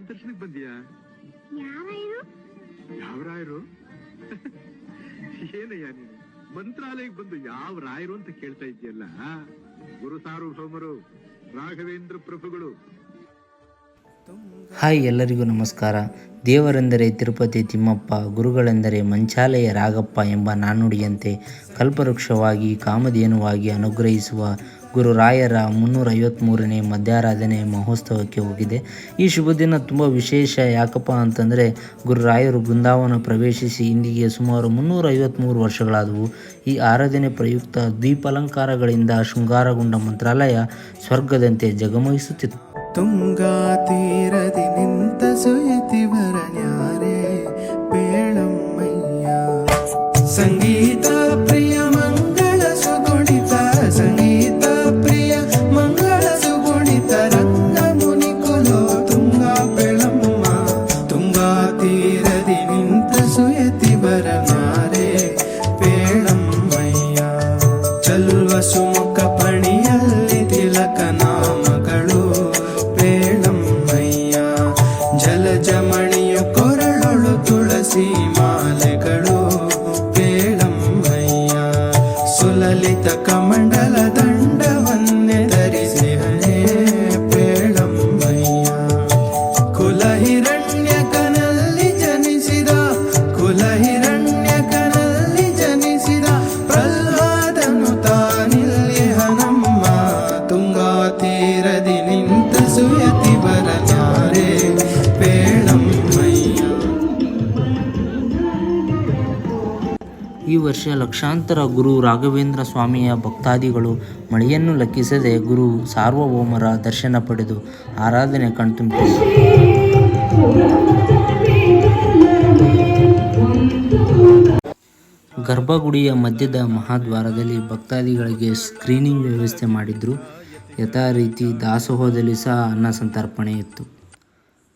ರಾಯರ ದರ್ಶನಕ್ಕೆ ಬಂದಿಯಾ? ಯಾರು ಯಾವ ರಾಯರು ಏನಯ್ಯ ನೀನು? ಮಂತ್ರಾಲಯಕ್ಕೆ ಬಂದು ಯಾವ ರಾಯರು ಅಂತ ಕೇಳ್ತಾ ಇದೆಯಲ್ಲ ಗುರು ಸಾರ್ವಭೌಮರು ರಾಘವೇಂದ್ರ ಪ್ರಭುಗಳು. ಹಾಯ್ ಎಲ್ಲರಿಗೂ ನಮಸ್ಕಾರ. ದೇವರೆಂದರೆ ತಿರುಪತಿ ತಿಮ್ಮಪ್ಪ ಗುರುಗಳೆಂದರೆ ಮಂಚಾಲಯ ರಾಗಪ್ಪ ಎಂಬ ನಾಣ್ಣುಡಿಯಂತೆ ಕಲ್ಪವೃಕ್ಷವಾಗಿ ಕಾಮಧೇನುವಾಗಿ ಅನುಗ್ರಹಿಸುವ ಗುರುರಾಯರ ಮುನ್ನೂರ ಐವತ್ತ್ಮೂರನೇ ಮಧ್ಯಾರಾಧನೆ ಮಹೋತ್ಸವಕ್ಕೆ ಹೋಗಿದೆ. ಈ ಶುಭ ದಿನ ತುಂಬ ವಿಶೇಷ. ಯಾಕಪ್ಪ ಅಂತಂದರೆ ಗುರುರಾಯರು ಬೃಂದಾವನ ಪ್ರವೇಶಿಸಿ ಇಂದಿಗೆ ಸುಮಾರು ಮುನ್ನೂರ ಐವತ್ತ್ಮೂರು ವರ್ಷಗಳಾದವು. ಈ ಆರಾಧನೆ ಪ್ರಯುಕ್ತ ದ್ವೀಪಾಲಂಕಾರಗಳಿಂದ ಶೃಂಗಾರಗೊಂಡ ಮಂತ್ರಾಲಯ ಸ್ವರ್ಗದಂತೆ ಜಗಮಹಿಸುತ್ತಿತ್ತು. ತುಂಗಾ ತೀರದಿ ನಿಂತ ಪೇಣಂಬಯ ಸಂಗೀತ ಸುಮುಖ ಪಣಿಯಲ್ಲಿ ತಿಲಕ ನಾಮಗಳು ಬೇಳಮ್ಮಯ್ಯ ಜಲಜಮಣಿಯು ಕೊರಳೊಳು ತುಳಸಿ ಮಾಲೆಗಳು ಈ ವರ್ಷ ಲಕ್ಷಾಂತರ ಗುರು ರಾಘವೇಂದ್ರ ಸ್ವಾಮಿಯ ಭಕ್ತಾದಿಗಳು ಮಳೆಯನ್ನು ಲೆಕ್ಕಿಸದೆ ಗುರು ಸಾರ್ವಭೌಮರ ದರ್ಶನ ಪಡೆದು ಆರಾಧನೆ ಕಣ್ತುಂಬಿತು ಗರ್ಭಗುಡಿಯ ಮಧ್ಯದ ಮಹಾದ್ವಾರದಲ್ಲಿ ಭಕ್ತಾದಿಗಳಿಗೆ ಸ್ಕ್ರೀನಿಂಗ್ ವ್ಯವಸ್ಥೆ ಮಾಡಿದ್ರು. ಯಥಾ ರೀತಿ ದಾಸೋಹದಲ್ಲಿ ಸಹ ಅನ್ನ ಸಂತರ್ಪಣೆ ಇತ್ತು.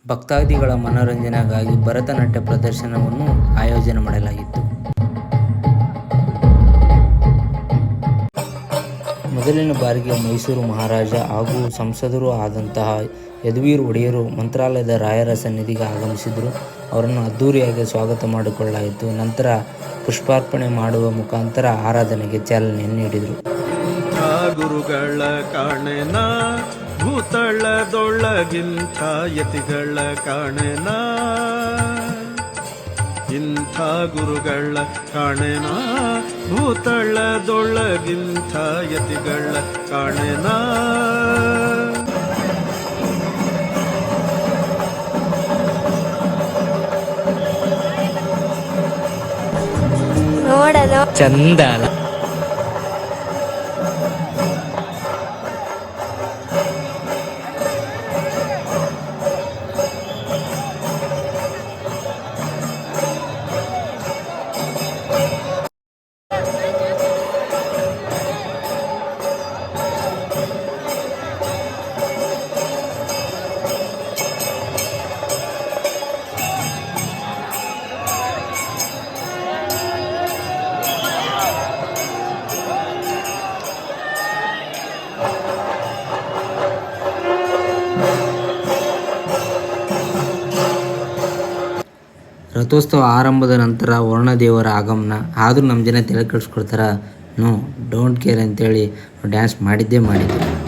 ಭಕ್ತಾದಿಗಳ ಮನೋರಂಜನೆಗಾಗಿ ಭರತನಾಟ್ಯ ಪ್ರದರ್ಶನವನ್ನು ಆಯೋಜನೆ ಮಾಡಲಾಗಿತ್ತು. ಮೊದಲಿನ ಬಾರಿಗೆ ಮೈಸೂರು ಮಹಾರಾಜ ಹಾಗೂ ಸಂಸದರು ಆದಂತಹ ಯದುವೀರ್ ಒಡೆಯರು ಮಂತ್ರಾಲಯದ ರಾಯರ ಸನ್ನಿಧಿಗೆ ಆಗಮಿಸಿದರು. ಅವರನ್ನು ಅದ್ಧೂರಿಯಾಗಿ ಸ್ವಾಗತ ಮಾಡಿಕೊಳ್ಳಲಾಯಿತು. ನಂತರ ಪುಷ್ಪಾರ್ಪಣೆ ಮಾಡುವ ಮುಖಾಂತರ ಆರಾಧನೆಗೆ ಚಾಲನೆ ನೀಡಿದರು. ಗುರುಗಳ ಕಾಣೆನ? ಭೂತಳದೊಳಗಿಂಥ ಯತಿಗಳ ಕಾಣೆನ? ಇಂಥ ಗುರುಗಳ ಕಾಣೆನ? ಭೂತಳದೊಳಗಿಂಥ ಯತಿಗಳ ಕಾಣೆನ. ನೋಡಲು ಚಂದ ರಥೋತ್ಸವ ಆರಂಭದ ನಂತರ ವರ್ಣದೇವರ ಆಗಮನ. ಆದರೂ ನಮ್ಮ ಜನ ತಲೆ ನೋ, ಡೋಂಟ್ ಕೇರ್ ಅಂತೇಳಿ ಡ್ಯಾನ್ಸ್ ಮಾಡಿದ್ದೇ ಮಾಡಿದ್ದೆ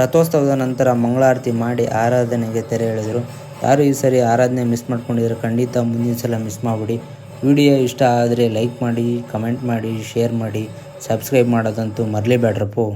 ರಥೋತ್ಸವದ ನಂತರ ಮಂಗಳಾರತಿ ಮಾಡಿ ಆರಾಧನೆಗೆ ತೆರೆ ಎಳೆದರು. ಯಾರು ಈ ಸರಿ ಆರಾಧನೆ ಮಿಸ್ ಮಾಡ್ಕೊಂಡಿದ್ರೆ ಖಂಡಿತ ಮುಂದಿನ ಸಲ ಮಿಸ್ ಮಾಡಿಬಿಡಿ. ವಿಡಿಯೋ ಇಷ್ಟ ಆದರೆ ಲೈಕ್ ಮಾಡಿ ಕಮೆಂಟ್ ಮಾಡಿ ಶೇರ್ ಮಾಡಿ ಸಬ್ಸ್ಕ್ರೈಬ್ ಮಾಡೋದಂತೂ ಮರಲೇಬೇಡ್ರಪ್ಪೋ